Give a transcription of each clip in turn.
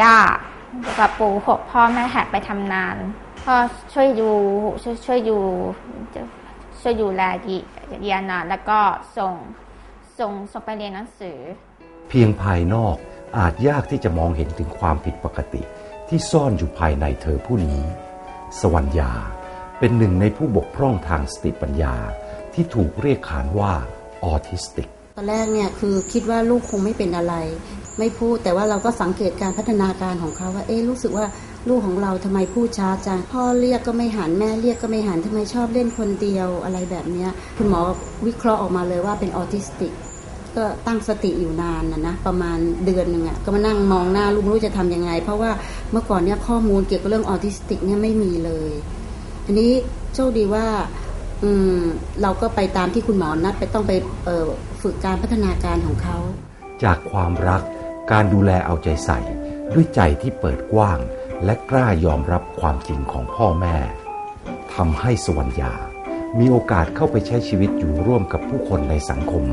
ย่ากับปู่หกพ่อแม่แหกไปทำงานพ่อช่วยดูช่วยช่วยดูช่วยดูแลดีเดียนาแล้วก็ส่งส่งส่งไปเรียนหนังสือ เพียงภายนอกอาจยากที่จะมองเห็นถึงความผิดปกติที่ซ่อนอยู่ภายในเธอผู้นี้ สวรรยาเป็นหนึ่งในผู้บกพร่องทางสติปัญญาที่ถูกเรียกขานว่าออทิสติก ตอนแรกเนี่ยคือคิดว่าลูกคงไม่เป็นอะไร ไม่พูดแต่ว่าเราก็สังเกตการพัฒนาการของเขาว่าเอ๊รู้สึกว่าลูกของเราทำไมพูดช้าจังพ่อเรียกก็ไม่หันแม่เรียกก็ไม่หันทำไมชอบเล่นคนเดียวอะไรแบบนี้คุณหมอวิเคราะห์ออกมาเลยว่าเป็นออทิสติก ก็ตั้งสติอยู่นานนะนะประมาณเดือนหนึ่งอะ่ะก็มานั่งมองหน้าลูกรู้จะทำยังไง เพราะว่าเมื่อก่อนเนี่ยข้อมูลเกี่ยวกับเรื่องออทิสติกเนี่ยไม่มีเลย อันนี้โชคดีว่าอืมเราก็ไปตามที่คุณหมอนัดไปต้องไปเอ่อฝึกการพัฒนาการของเขา จากความรัก การดูแลเอาใจใส่ ด้วยใจที่เปิดกว้าง และกล้ายอมรับความจริงของพ่อแม่ทำให้สวรรยา มีโอกาสเข้าไปใช้ชีวิตอยู่ร่วมกับผู้คนในสังคม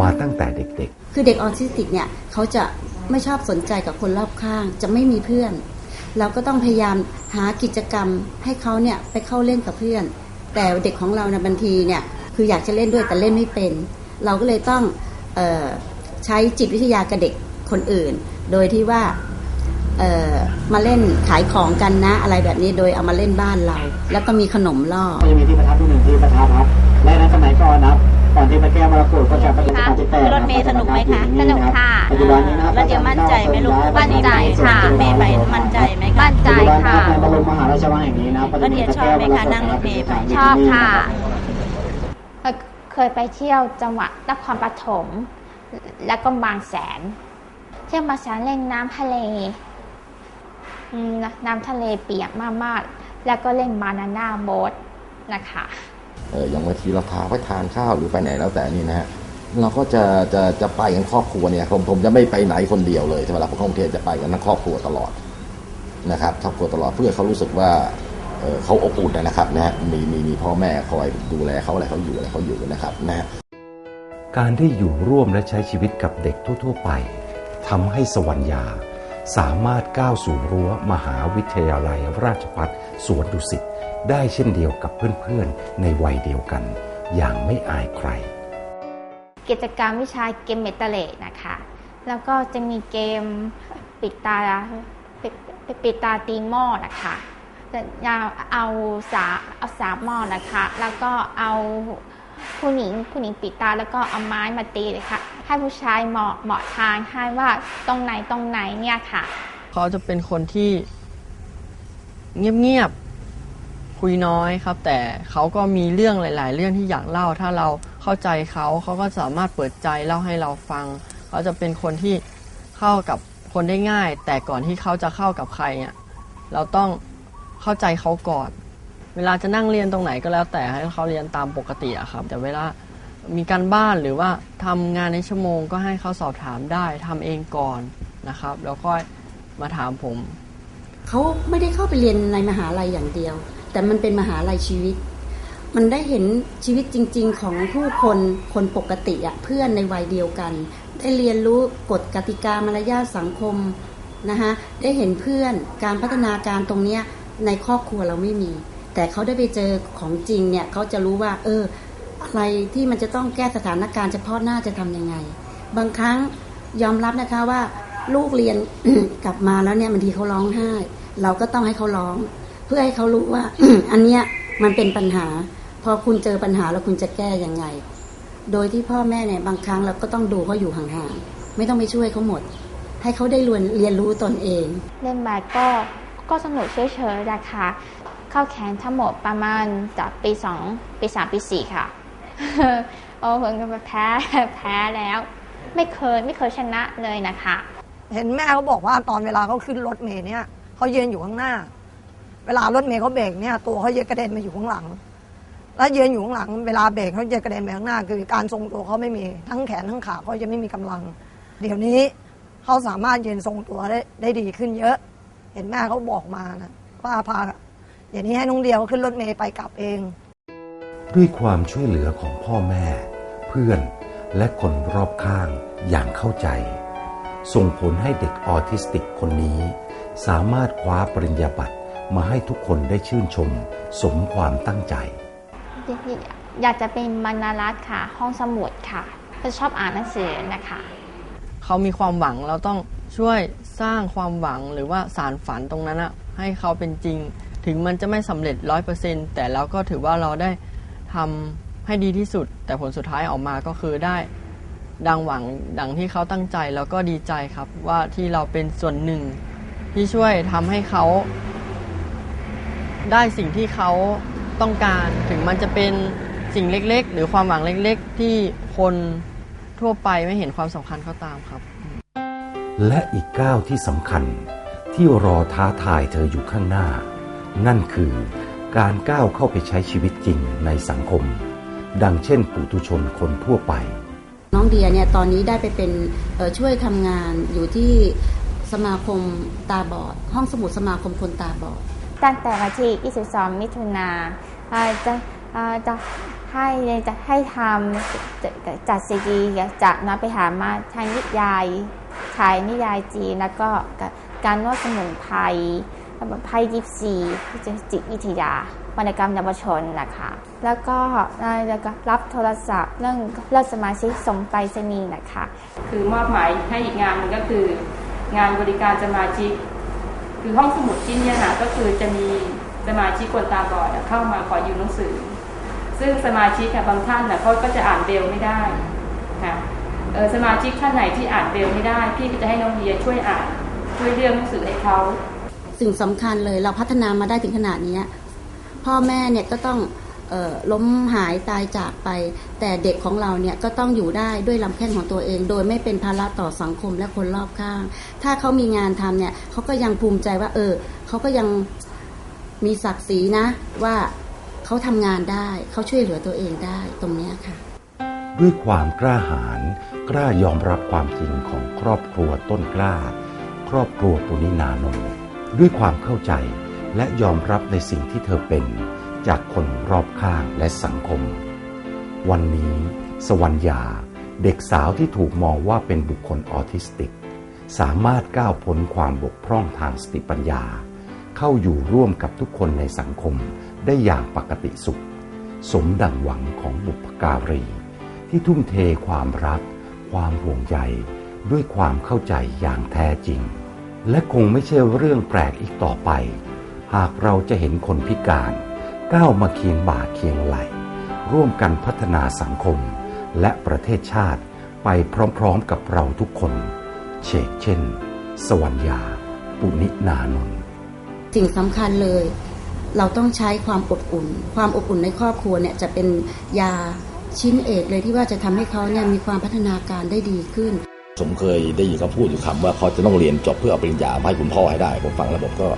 มาตั้งแต่เด็กๆ คือเด็กออทิสติกเนี่ยเขาจะไม่ชอบสนใจกับคนรอบข้าง จะไม่มีเพื่อน เราก็ต้องพยายามหากิจกรรมให้เขาเนี่ยไปเข้าเล่นกับเพื่อน แต่เด็กของเราในบางทีเนี่ยคืออยากจะเล่นด้วยแต่เล่นไม่เป็น เราก็เลยต้องออใช้จิตวิทยากับเด็ก คนอื่น โดยที่ว่าเอ่อมาเล่นขายของกันนะ อะไรแบบนี้โดยเอามาเล่นบ้านเรา แล้วก็มีขนมล่อก็จะมีที่ประทับที่หนึ่งที่ประทับครับและในสมัยก่อนนะครับก่อนที่พระแก้วมรกตก็จะประดิษฐ์การติดแต่รถเมล์สนุกไหมคะสนุกค่ะปัจจุบันนี้นะครับแล้วเดี๋ยวมั่นใจไหมลูกมั่นใจค่ะรถเมย์ไปมั่นใจไหมคะมั่นใจปัจจุบันนะค่ะครับในบรมมหาราชวังแห่งนี้นะครับแล้วเดี๋ยวชอบไหมคะนั่งรถเมล์ไปชอบค่ะ เคยไปเที่ยวจังหวัดนครปฐมแล้วก็บางแสน เที่ยวบางแสนเล่นน้ำทะเลอืมน้ำทะเลเปียกมากๆ แล้วก็เล่นบานาน่าโบ๊ทนะคะเอออย่างบางทีเราพาไปทานข้าวหรือไปไหนแล้วแต่นี่นะฮะเราก็จะจะจะไปกันครอบครัวเนี่ยผมผมจะไม่ไปไหนคนเดียวเลยเวลาผมเข้ากรุงเทพจะไปกันทั้งครอบครัวตลอดนะครับครอบครัวตลอดเพื่อเขารู้สึกว่าเออเขาอบอุ่นนะครับนะฮะมีมีมีพ่อแม่คอยดูแลเขาอะไรเขาอยู่อะไรเขาอยู่นะครับนะฮะๆการได้อยู่ร่วมและใช้ชีวิตกับเด็กทั่ว ๆ ไป ทำให้สวรรยา สามารถก้าวสู่รั้วมหาวิทยาลัยราชภัฏสวนดุสิตได้เช่นเดียวกับเพื่อนๆ ในวัยเดียวกัน อย่างไม่อายใคร กิจกรรมวิชาเกมเมตาเลสนะคะ แล้วก็จะมีเกมปิดตาปิดปิดปิดตาตีหม้อนะคะจะเอาสาเอาสามหม้อนะคะ แล้วก็เอาผู้หญิงผู้หญิงปิดตาแล้วก็เอาไม้มาตีเลยค่ะ ให้ผู้ชายเหมาะเหมาะทางให้ว่าตรงไหนตรงไหนเนี่ยค่ะ เขาจะเป็นคนที่เงียบๆคุยน้อยครับ แต่เขาก็มีเรื่องหลาย ๆ เรื่องที่อยากเล่า ถ้าเราเข้าใจเขาเขาก็สามารถเปิดใจเล่าให้เราฟัง เขาจะเป็นคนที่เข้ากับคนได้ง่าย แต่ก่อนที่เขาจะเข้ากับใครเนี่ยเราต้องเข้าใจเขาก่อน เวลาจะนั่งเรียนตรงไหนก็แล้วแต่ให้เขาเรียนตามปกติอะครับ แต่เวลา มีการบ้านหรือว่าทำงานในชั่วโมงก็ให้เขาสอบถามได้ทำเองก่อนนะครับ แล้วก็มาถามผม เขาไม่ได้เข้าไปเรียนในมหาลัยอย่างเดียว แต่มันเป็นมหาลัยชีวิต มันได้เห็นชีวิตจริง ๆ ของผู้คนคนปกติอะเพื่อนในวัยเดียวกัน ได้เรียนรู้กฎกติกามารยาทสังคมนะคะได้เห็นเพื่อนการพัฒนาการตรงเนี้ยในครอบครัวเราไม่มี แต่เขาได้ไปเจอของจริงเนี่ยเขาจะรู้ว่า เออ อะไรที่มันจะต้องแก้สถานการณ์เฉพาะหน้าจะทำยังไง บางครั้งยอมรับนะคะว่าลูกเรียนกลับมาแล้วเนี่ยบางทีเขาร้องไห้ เราก็ต้องให้เขาร้อง เพื่อให้เขารู้ว่าอันเนี้ยมันเป็นปัญหา พอคุณเจอปัญหาแล้วคุณจะแก้ยังไง โดยที่พ่อแม่เนี่ยบางครั้งเราก็ต้องดูเขาอยู่ห่างๆไม่ต้องไปช่วยเขาหมด ให้เขาได้เรียนเรียนรู้ตนเอง เล่นบาสก็ก็สนุกเฉยๆนะคะ เข้าแข่งทั้งหมดประมาณจากปีสองปีสามปีสี่ค่ะ โอ้เพิ่งก็แพ้แพ้แล้ว ไม่เคยไม่เคยชนะเลยนะคะ เห็นแม่เขาบอกว่าตอนเวลาเขาขึ้นรถเมล์เนี่ยเขายืนอยู่ข้างหน้า เวลารถเมล์เขาเบรกเนี่ย ตัวเขาจะกระเด็นมาอยู่ข้างหลัง แล้วยืนอยู่ข้างหลัง เวลาเบรกเขาจะกระเด็นไปข้างหน้า คือการทรงตัวเขาไม่มีทั้งแขนทั้งขาเขาจะไม่มีกำลัง เดี๋ยวนี้เขาสามารถยืนทรงตัวได้ได้ดีขึ้นเยอะ เห็นแม่เขาบอกมานะว่าพาเดี๋ยวนี้ให้น้องเดียวขึ้นรถเมล์ไปกลับเอง ด้วยความช่วยเหลือของพ่อแม่ เพื่อนและคนรอบข้างอย่างเข้าใจ ส่งผลให้เด็กออทิสติกคนนี้ สามารถคว้าปริญญาบัตรมาให้ทุกคนได้ชื่นชม สมความตั้งใจ อยากจะเป็นบรรณารักษ์ค่ะ ห้องสมุดค่ะจะชอบอ่านหนังสือนะคะ เขามีความหวังเราต้องช่วยสร้างความหวังหรือว่าสารฝันตรงนั้นอะให้เขาเป็นจริง ถึงมันจะไม่สำเร็จร้อยเปอร์เซ็นแต่เราก็ถือว่าเราได้ ทำให้ดีที่สุด แต่ผลสุดท้ายออกมาก็คือได้ดังหวังดังที่เขาตั้งใจแล้วก็ดีใจครับว่าที่เราเป็นส่วนหนึ่ง ที่ช่วยทำให้เขา ได้สิ่งที่เขาต้องการถึงมันจะเป็นสิ่งเล็ก ๆ หรือความหวังเล็ก ๆ ที่คนทั่วไปไม่เห็นความสำคัญก็ตามครับ และอีกก้าวที่สำคัญที่รอท้าทายเธออยู่ข้างหน้า นั่นคือ การก้าวเข้าไปใช้ชีวิตจริงในสังคม ดังเช่นปุถุชนคนทั่วไป น้องเดียเนี่ยตอนนี้ได้ไปเป็นเอ่อช่วยทำงานอยู่ที่สมาคมตาบอด ห้องสมุดสมาคมคนตาบอด ตั้งแต่วันที่ 22 มิถุนาเอ่อจะเอ่อจะให้จะให้ทำจะจัดซีดีจากนั้นไปหามาทางนิยาย ขายนิยายจีน แล้วก็การนวดสมุนไพร ไพ่ยิปซีจิตวิทยาวรรณกรรมเยาวชนนะคะ แล้วก็รับโทรศัพท์เรื่องเรื่องสมาชิกส่งไปรษณีนะคะ คือมอบหมายให้อีกงานนึงก็คือ งานบริการสมาชิก คือห้องสมุดที่เนี่ยนะก็คือจะมีสมาชิกคนตาบอดอะเข้ามาขอยืมหนังสือ ซึ่งสมาชิกอะบางท่านน่ะเขาก็จะอ่านเบลไม่ได้ค่ะเออสมาชิกท่านไหนที่อ่านเบลไม่ได้พี่ก็จะให้น้องเดียช่วยอ่านช่วยเลื่อกหนังสือให้เขา สิ่งสำคัญเลย เราพัฒนามาได้ถึงขนาดนี้พ่อแม่เนี่ยก็ต้องล้มหายตายจากไป แต่เด็กของเราเนี่ยก็ต้องอยู่ได้ด้วยลำแข้งของตัวเอง โดยไม่เป็นภาระต่อสังคมและคนรอบข้าง ถ้าเขามีงานทำเนี่ยเขาก็ยังภูมิใจว่า เออเขาก็ยังมีศักดิ์ศรีนะว่าเขาทำงานได้เขาช่วยเหลือตัวเองได้ตรงเนี้ยค่ะ ด้วยความกล้าหาญกล้ายอมรับความจริงของครอบครัวต้นกล้า ครอบครัวปุณินานนท์ ด้วยความเข้าใจและยอมรับในสิ่งที่เธอเป็น จากคนรอบข้างและสังคม วันนี้ สวรรยา เด็กสาวที่ถูกมองว่าเป็นบุคคลออทิสติก สามารถก้าวพ้นความบกพร่องทางสติปัญญา เข้าอยู่ร่วมกับทุกคนในสังคมได้อย่างปกติสุข สมดังหวังของบุพการี ที่ทุ่มเทความรัก ความห่วงใยด้วยความเข้าใจอย่างแท้จริง และคงไม่ใช่เรื่องแปลกอีกต่อไป หากเราจะเห็นคนพิการก้าวมาเคียงบ่าเคียงไหล ร่วมกันพัฒนาสังคม และประเทศชาติไปพร้อมๆกับเราทุกคน เชกเช่น สวรรยา ปุณินานนท์สิ่งสำคัญเลย เราต้องใช้ความอบอุ่น ความอบอุ่นในครอบครัวเนี่ยจะเป็นยาชิ้นเอกเลยที่ว่าจะทำให้เขาเนี่ยมีความพัฒนาการได้ดีขึ้น ผมเคยได้ยินเขาพูดอยู่คำว่าเขาจะต้องเรียนจบเพื่อเอาปริญญาให้คุณพ่อให้ได้ ผมฟังแล้วผมก็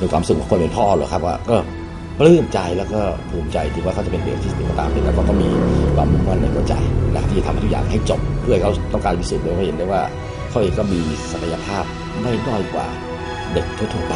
มีความสุขของคนเป็นพ่อเหรอครับว่าก็ปลื้มใจแล้วก็ภูมิใจที่ว่าเขาจะเป็นเด็กที่ติดตามเป็นแล้วก็เขามีความมุ่งมั่นในหัวใจนะที่จะทำทุกอย่างให้จบ เพื่อเขาต้องการพิสูจน์เลยเขาเห็นได้ว่าเขาเองก็มีศักยภาพไม่ด้อยกว่าเด็กทั่วๆไป